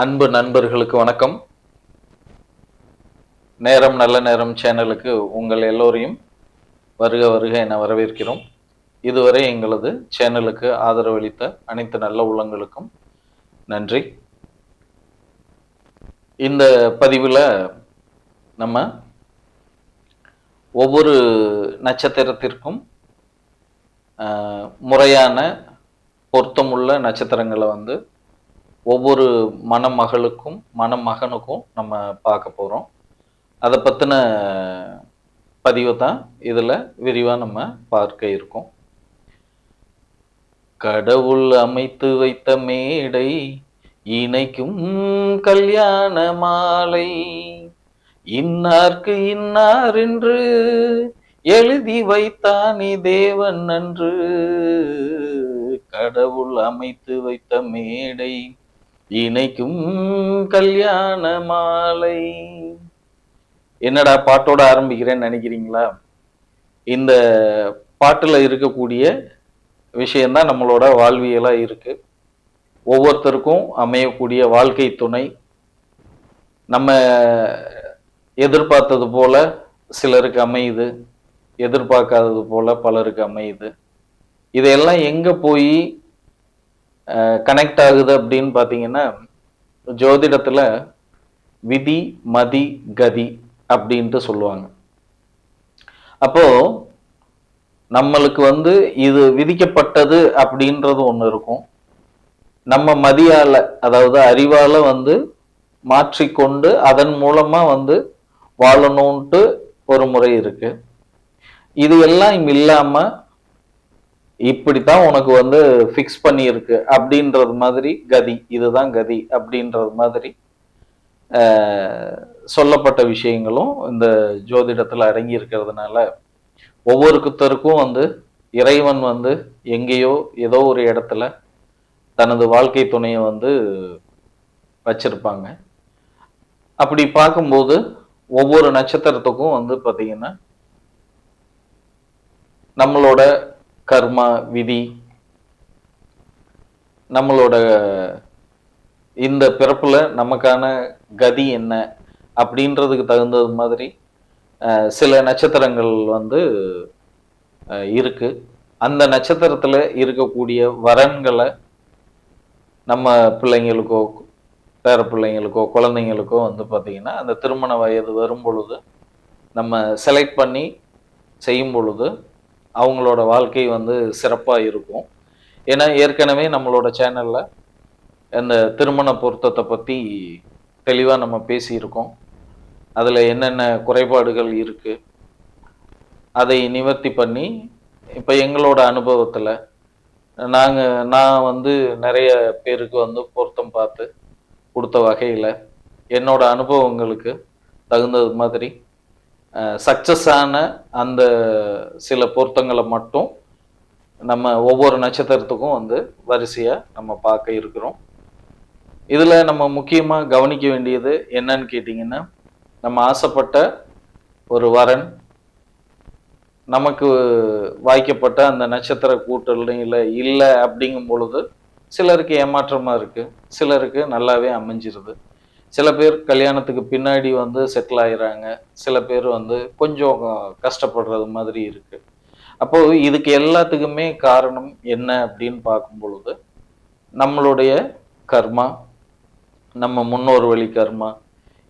அன்பு நண்பர்களுக்கு வணக்கம். நேரம் நல்ல நேரம் சேனலுக்கு உங்கள் எல்லோரையும் வருக வருக என வரவேற்கிறோம். இதுவரை எங்களது சேனலுக்கு ஆதரவளித்த அனைத்து நல்ல உள்ளங்களுக்கும் நன்றி. இந்த பதிவில் நம்ம ஒவ்வொரு நட்சத்திரத்திற்கும் முறையான பொருத்தமுள்ள நட்சத்திரங்களை வந்து ஒவ்வொரு மணமகளுக்கும் மணமகனுக்கும் நம்ம பார்க்க போகிறோம் அதை பற்றின பதிவை தான் இதில் விரிவாக நம்ம பார்க்க இருக்கோம். கடவுள் அமைத்து வைத்த மேடை இணைக்கும் கல்யாண மாலை இன்னார்க்கு இன்னார் என்று எழுதி வைத்தானி தேவன் அன்று. கடவுள் அமைத்து வைத்த மேடை இணைக்கும் கல்யாண மாலை. என்னடா பாட்டோட ஆரம்பிக்கிறேன்னு நினைக்கிறீங்களா? இந்த பாட்டில் இருக்கக்கூடிய விஷயந்தான் நம்மளோட வாழ்வியலாக இருக்கு. ஒவ்வொருத்தருக்கும் அமையக்கூடிய வாழ்க்கை துணை. நம்ம எதிர்பார்த்தது போல சிலருக்கு அமையுது எதிர்பார்க்காதது போல பலருக்கு அமையுது. இதையெல்லாம் எங்கே போய் கனெக்ட் ஆகுது அப்படின்னு பார்த்தீங்கன்னா ஜோதிடத்தில் விதி மதி கதி அப்படின்ட்டு சொல்லுவாங்க. அப்போ நம்மளுக்கு வந்து இது விதிக்கப்பட்டது அப்படின்றது ஒன்று இருக்கும். நம்ம மதியால் அதாவது அறிவால் வந்து மாற்றிக்கொண்டு அதன் மூலமாக வந்து வாழணும்ன்ட்டு ஒரு முறை இருக்குது இது எல்லாம் இல்லாமல் இப்படித்தான் உனக்கு வந்து ஃபிக்ஸ் பண்ணியிருக்கு அப்படின்றது மாதிரி கதி இதுதான் கதி அப்படின்றது மாதிரி சொல்லப்பட்ட விஷயங்களும் இந்த ஜோதிடத்தில் அடங்கி இருக்கிறதுனால ஒவ்வொருத்தருக்கும் வந்து இறைவன் வந்து எங்கேயோ ஏதோ ஒரு இடத்துல தனது வாழ்க்கை துணையை வந்து வச்சிருப்பாங்க. அப்படி பார்க்கும்போது ஒவ்வொரு நட்சத்திரத்துக்கும் வந்து பார்த்திங்கன்னா நம்மளோட கர்மா விதி. நம்மளோட இந்த பிறப்பில் நமக்கான கதி என்ன அப்படின்றதுக்கு தகுந்தது மாதிரி சில நட்சத்திரங்கள் வந்து இருக்குது அந்த நட்சத்திரத்தில் இருக்கக்கூடிய வரன்களை நம்ம பிள்ளைங்களுக்கோ பேர பிள்ளைங்களுக்கோ குழந்தைங்களுக்கோ வந்து பார்த்திங்கன்னா அந்த திருமண வயது வரும் பொழுது நம்ம செலக்ட் பண்ணி செய்யும் பொழுது அவங்களோட வாழ்க்கை வந்து சிறப்பாக இருக்கும். ஏன்னா ஏற்கனவே நம்மளோட சேனலில் அந்த திருமண பொருத்தத்தை பற்றி தெளிவாக நம்ம பேசியிருக்கோம். அதில் என்னென்ன குறைபாடுகள் இருக்குது அதை நிவர்த்தி பண்ணி இப்போ எங்களோட அனுபவத்தில் நாங்கள் நான் வந்து நிறைய பேருக்கு வந்து பொருத்தம் பார்த்து கொடுத்த வகையில் என்னோட அனுபவங்களுக்கு தகுந்தது மாதிரி சக்சஸ் ஆன அந்த சில பொருத்தங்களை மட்டும் நம்ம ஒவ்வொரு நட்சத்திரத்துக்கும் வந்து வரிசையாக நம்ம பார்க்க இருக்கிறோம். இதில் நம்ம முக்கியமாக கவனிக்க வேண்டியது என்னன்னு கேட்டிங்கன்னா நம்ம ஆசைப்பட்ட ஒரு வரன் நமக்கு வாய்க்கப்பட்ட அந்த நட்சத்திர கூட்டணியில் இல்லை அப்படிங்கும் பொழுது சிலருக்கு ஏமாற்றமாக இருக்குது சிலருக்கு நல்லாவே அமைஞ்சிருது. சில பேர் கல்யாணத்துக்கு பின்னாடி வந்து செட்டில் ஆயிறாங்க. சில பேர் வந்து கொஞ்சம் கஷ்டப்படுறது மாதிரி இருக்கு. அப்போது இதுக்கு எல்லாத்துக்குமே காரணம் என்ன அப்படின்னு பார்க்கும் பொழுது நம்மளுடைய கர்மா நம்ம முன்னோர் வழி கர்மா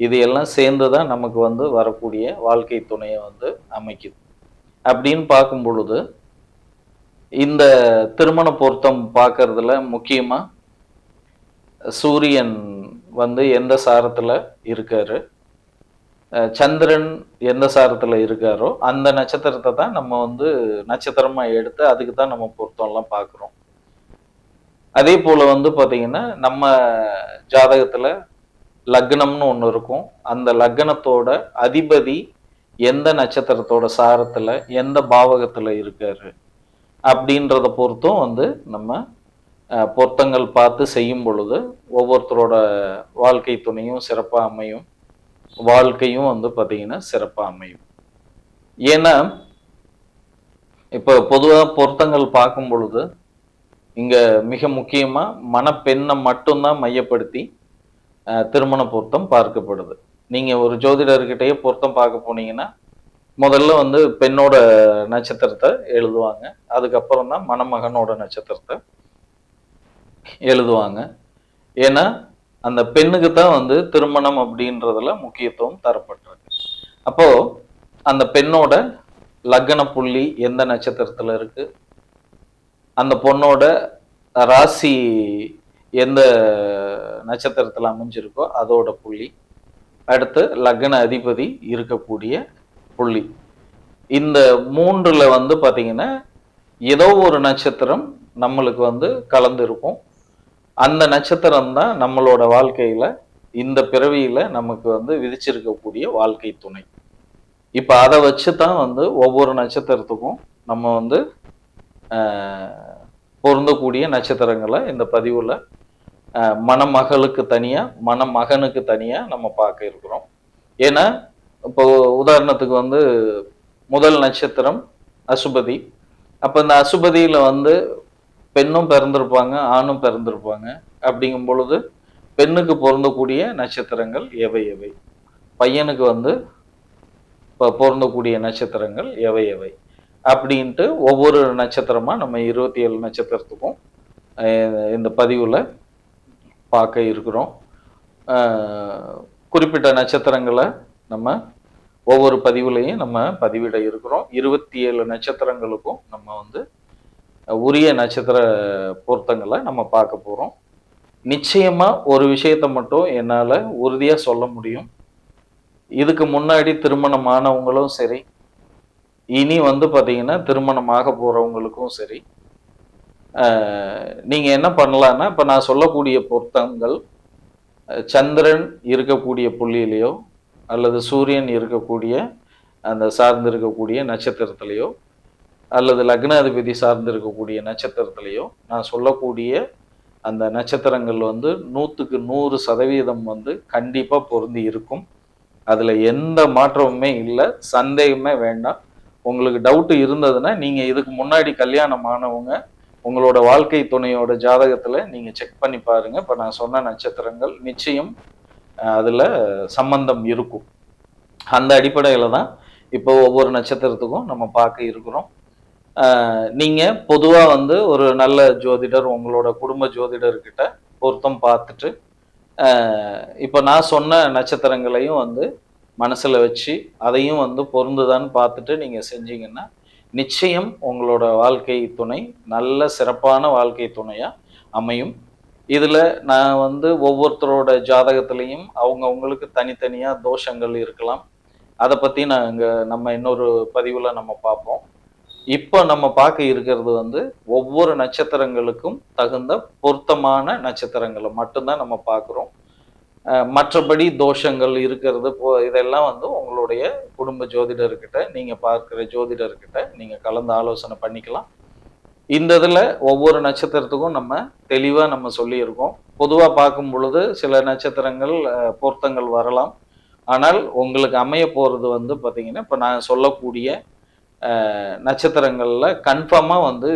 இது எல்லாம் சேர்ந்து தான் நமக்கு வந்து வரக்கூடிய வாழ்க்கை துணையை வந்து அமைக்குது. அப்படின்னு பார்க்கும் பொழுது இந்த திருமண பொருத்தம் பார்க்கறதுல முக்கியமாக சூரியன் வந்து எந்த சாரத்தில் இருக்காரு? சந்திரன் எந்த சாரத்தில் இருக்காரோ அந்த நட்சத்திரத்தை தான் நம்ம வந்து நட்சத்திரமாக எடுத்து அதுக்கு தான் நம்ம பொருத்தம்லாம் பார்க்குறோம். அதே போல் வந்து பார்த்திங்கன்னா நம்ம ஜாதகத்தில் லக்னம்னு ஒன்று இருக்கும். அந்த லக்னத்தோட அதிபதி எந்த நட்சத்திரத்தோட சாரத்தில் எந்த பாவகத்தில் இருக்காரு? அப்படின்றத பொறுத்தும் வந்து நம்ம பொருத்தங்கள் பார்த்து செய்யும் பொழுது ஒவ்வொருத்தரோட வாழ்க்கை துணையும் சிறப்பாக அமையும் வாழ்க்கையும் வந்து பார்த்திங்கன்னா சிறப்பாக அமையும் ஏன்னா இப்போ பொதுவாக பொருத்தங்கள் பார்க்கும் பொழுது இங்கே மிக முக்கியமாக மணப்பெண்ணை மட்டும்தான் மையப்படுத்தி திருமண பொருத்தம் பார்க்கப்படுது. நீங்கள் ஒரு ஜோதிடர்கிட்டயே பொருத்தம் பார்க்க போனீங்கன்னா முதல்ல வந்து பெண்ணோட நட்சத்திரத்தை எழுதுவாங்க. அதுக்கப்புறம் தான் மணமகனோட நட்சத்திரத்தை எழுதுவாங்க. ஏன்னா அந்த பெண்ணுக்கு தான் வந்து திருமணம் அப்படின்றதுல முக்கியத்துவம் தரப்பட்டிருக்கு அப்போ அந்த பெண்ணோட லக்ன புள்ளி எந்த நட்சத்திரத்துல இருக்கு? அந்த பொண்ணோட ராசி எந்த நட்சத்திரத்துல அமைஞ்சிருக்கோ அதோட புள்ளி. அடுத்து லக்ன அதிபதி இருக்கக்கூடிய புள்ளி. இந்த மூன்றுல வந்து பார்த்தீங்கன்னா ஏதோ ஒரு நட்சத்திரம் நம்மளுக்கு வந்து கலந்திருக்கும். அந்த நட்சத்திரம் தான் நம்மளோட வாழ்க்கையில இந்த பிறவியில நமக்கு வந்து விதிச்சிருக்கக்கூடிய வாழ்க்கை துணை. இப்போ அதை வச்சு தான் வந்து ஒவ்வொரு நட்சத்திரத்துக்கும் நம்ம வந்து பொருந்தக்கூடிய நட்சத்திரங்களை இந்த பதிவில் மணமகளுக்கு தனியாக மணமகனுக்கு தனியாக நம்ம பார்க்க இருக்கிறோம். ஏன்னா இப்போ உதாரணத்துக்கு வந்து முதல் நட்சத்திரம் அசுபதி. அப்போ இந்த அசுபதியில் வந்து பெண்ணும் பிறந்திருப்பாங்க ஆணும் பிறந்திருப்பாங்க. அப்படிங்கும் பொழுது பெண்ணுக்கு பொருந்தக்கூடிய நட்சத்திரங்கள் எவை எவை? பையனுக்கு வந்து இப்போ பொருந்தக்கூடிய நட்சத்திரங்கள் எவை எவை? அப்படின்ட்டு ஒவ்வொரு நட்சத்திரமாக நம்ம இருபத்தி ஏழு நட்சத்திரத்துக்கும் இந்த பதிவில் பார்க்க இருக்கிறோம். குறிப்பிட்ட நட்சத்திரங்களை நம்ம ஒவ்வொரு பதிவுலையும் நம்ம பதிவிட இருக்கிறோம். இருபத்தி ஏழு நட்சத்திரங்களுக்கும் நம்ம வந்து உரிய நட்சத்திர பொருத்தங்களை நம்ம பார்க்க போகிறோம் நிச்சயமாக ஒரு விஷயத்தை மட்டும் என்னால் உறுதியாக சொல்ல முடியும். இதுக்கு முன்னாடி திருமணம் ஆனவங்களும் சரி இனி வந்து பார்த்தீங்கன்னா திருமணம் ஆக சரி நீங்கள் என்ன பண்ணலான்னா இப்போ நான் சொல்லக்கூடிய பொருத்தங்கள் சந்திரன் இருக்கக்கூடிய புள்ளியிலையோ அல்லது சூரியன் இருக்கக்கூடிய அந்த சார்ந்து இருக்கக்கூடிய அல்லது லக்னாதிபதி சார்ந்து இருக்கக்கூடிய நான் சொல்லக்கூடிய அந்த நட்சத்திரங்கள் வந்து நூற்றுக்கு நூறு சதவீதம் வந்து கண்டிப்பாக பொருந்தி இருக்கும். அதில் எந்த மாற்றமுமே இல்லை சந்தேகமே வேண்டாம். உங்களுக்கு டவுட்டு இருந்ததுன்னா நீங்கள் இதுக்கு முன்னாடி கல்யாணம் ஆனவங்க உங்களோட வாழ்க்கை துணையோட ஜாதகத்தில் நீங்கள் செக் பண்ணி பாருங்க. இப்போ நான் சொன்ன நட்சத்திரங்கள் நிச்சயம் அதில் சம்பந்தம் இருக்கும். அந்த அடிப்படையில் தான் இப்போ ஒவ்வொரு நட்சத்திரத்துக்கும் நம்ம பார்க்க இருக்கிறோம். நீங்கள் பொதுவாக வந்து ஒரு நல்ல ஜோதிடர் உங்களோட குடும்ப ஜோதிடர்கிட்ட பொருத்தம் பார்த்துட்டு இப்போ நான் சொன்ன நட்சத்திரங்களையும் வந்து மனசில் வச்சு அதையும் வந்து பொருந்துதான்னு பார்த்துட்டு நீங்கள் செஞ்சீங்கன்னா நிச்சயம் உங்களோட வாழ்க்கை துணை நல்ல சிறப்பான வாழ்க்கை துணையாக அமையும். இதில் நான் வந்து ஒவ்வொருத்தரோட ஜாதகத்திலையும் அவங்கவுங்களுக்கு தனித்தனியாக தோஷங்கள் இருக்கலாம். அதை பற்றி நான் நம்ம இன்னொரு பதிவில் நம்ம பார்ப்போம். இப்போ நம்ம பார்க்க இருக்கிறது வந்து ஒவ்வொரு நட்சத்திரங்களுக்கும் தகுந்த பொருத்தமான நட்சத்திரங்களை மட்டும்தான் நம்ம பார்க்குறோம். மற்றபடி தோஷங்கள் இருக்கிறது போ இதெல்லாம் வந்து உங்களுடைய குடும்ப ஜோதிடர்கிட்ட நீங்கள் பார்க்குற ஜோதிடர்கிட்ட நீங்கள் கலந்து ஆலோசனை பண்ணிக்கலாம். இந்த இதில் ஒவ்வொரு நட்சத்திரத்துக்கும் நம்ம தெளிவாக நம்ம சொல்லியிருக்கோம். பொதுவாக பார்க்கும் பொழுது சில நட்சத்திரங்கள் பொருத்தங்கள் வரலாம். ஆனால் உங்களுக்கு அமைய போகிறது வந்து பார்த்தீங்கன்னா இப்போ நான் சொல்லக்கூடிய நட்சத்திரங்களில் கன்ஃபார்மாக வந்து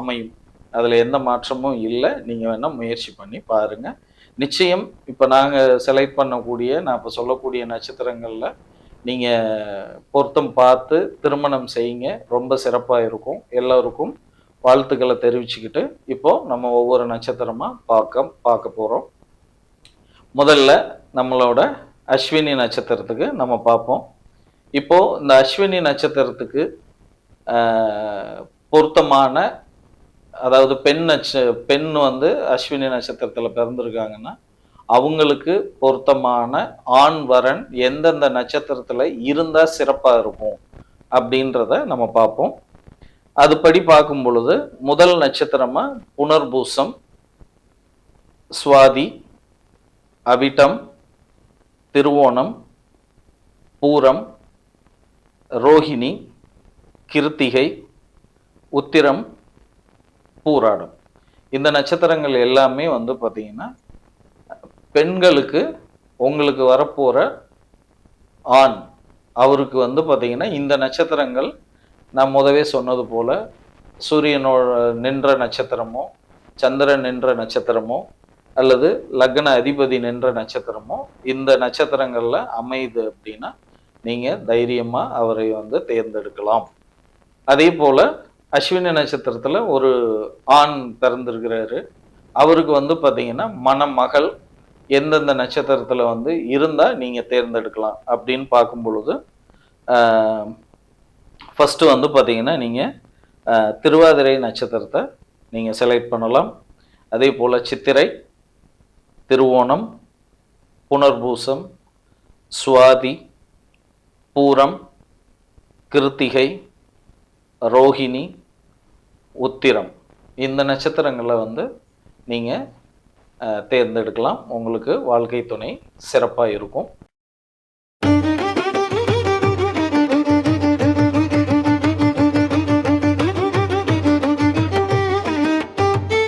அமையும். அதில் எந்த மாற்றமும் இல்லை. நீங்கள் வேணால் முயற்சி பண்ணி பாருங்கள் நிச்சயம் இப்போ நாங்கள் செலக்ட் பண்ணக்கூடிய நான் இப்போ சொல்லக்கூடிய நட்சத்திரங்களில் நீங்கள் பொருத்தம் பார்த்து திருமணம் செய்யுங்க. ரொம்ப சிறப்பாக இருக்கும். எல்லோருக்கும் வாழ்த்துக்களை தெரிவிச்சுக்கிட்டு இப்போது நம்ம ஒவ்வொரு நட்சத்திரமாக பார்க்க பார்க்க போகிறோம் முதல்ல நம்மளோட அஸ்வினி நட்சத்திரத்துக்கு நம்ம பார்ப்போம். இப்போ இந்த அஸ்வினி நட்சத்திரத்துக்கு பொருத்தமான அதாவது பெண் நட்ச பெண் வந்து அஸ்வினி நட்சத்திரத்தில் பிறந்திருக்காங்கன்னா அவங்களுக்கு பொருத்தமான ஆண் வரன் எந்தெந்த நட்சத்திரத்தில் இருந்தால் சிறப்பாக இருக்கும் அப்படின்றத நம்ம பார்ப்போம். அதுபடி பார்க்கும் பொழுது முதல் நட்சத்திரமா புனர்பூசம் சுவாதி அவிட்டம் திருவோணம் பூரம் ரோஹிணி கிருத்திகை உத்திரம் பூராடம். இந்த நட்சத்திரங்கள் எல்லாமே வந்து பார்த்தீங்கன்னா பெண்களுக்கு உங்களுக்கு வரப்போகிற ஆண் அவருக்கு வந்து பார்த்தீங்கன்னா இந்த நட்சத்திரங்கள் நான் முதவே சொன்னது போல் சூரியனோட நின்ற நட்சத்திரமோ சந்திரன் நின்ற நட்சத்திரமோ அல்லது லக்ன அதிபதி நின்ற நட்சத்திரமோ இந்த நட்சத்திரங்களில் அமையுது அப்படின்னா நீங்கள் தைரியமாக அவரை வந்து தேர்ந்தெடுக்கலாம். அதே போல் அஸ்வினி நட்சத்திரத்தில் ஒரு ஆண் பிறந்திருக்கிறாரு. அவருக்கு வந்து பார்த்தீங்கன்னா மணமகள் எந்தெந்த நட்சத்திரத்தில் வந்து இருந்தால் நீங்கள் தேர்ந்தெடுக்கலாம் அப்படின்னு பார்க்கும் பொழுது ஃபஸ்ட்டு வந்து பார்த்தீங்கன்னா நீங்கள் திருவாதிரை நட்சத்திரத்தை நீங்கள் செலக்ட் பண்ணலாம். அதே போல் சித்திரை திருவோணம் புனர்பூசம் சுவாதி பூரம் கிருத்திகை ரோஹிணி உத்திரம். இந்த நட்சத்திரங்களை வந்து நீங்கள் தேர்ந்தெடுக்கலாம். உங்களுக்கு வாழ்க்கை துணை சிறப்பாக இருக்கும்.